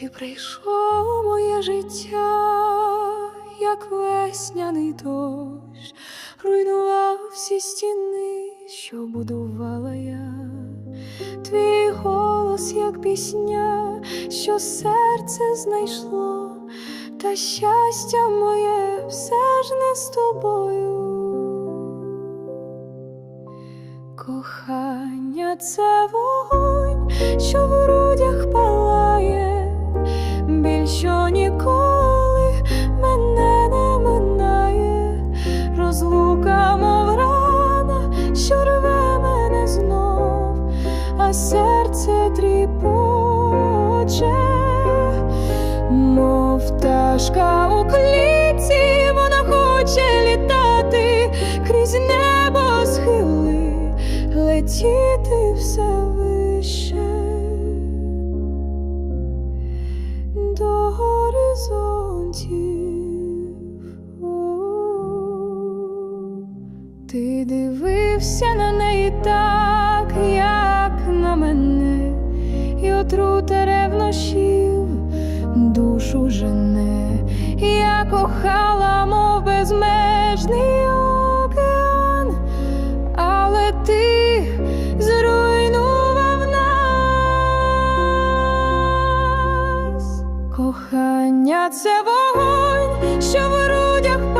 Ти прийшов моє життя, як весняний дощ, руйнував всі стіни, що будувала я. Твій голос, як пісня, що серце знайшло, та щастя моє все ж не з тобою. Кохання це вогонь, що в грудях палає, більше ніколи мене не минає, розлука, мов рана, що рве мене знов, а серце тріпоче, мов пташка у клітці, вона хоче літати крізь небо схили, летіти все вище горизонтів. Ти дивився на неї так, як на мене, і отрута ревнощів душу жене. Я кохала, мов безмежний Кохання це вогонь, що в грудях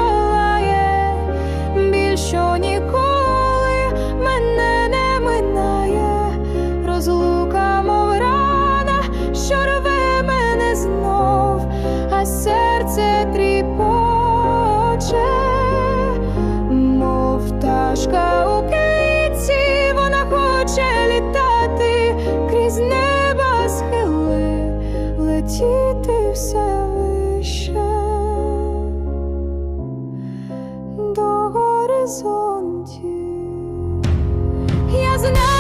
летіти все вище до горизонтів. Я знаю.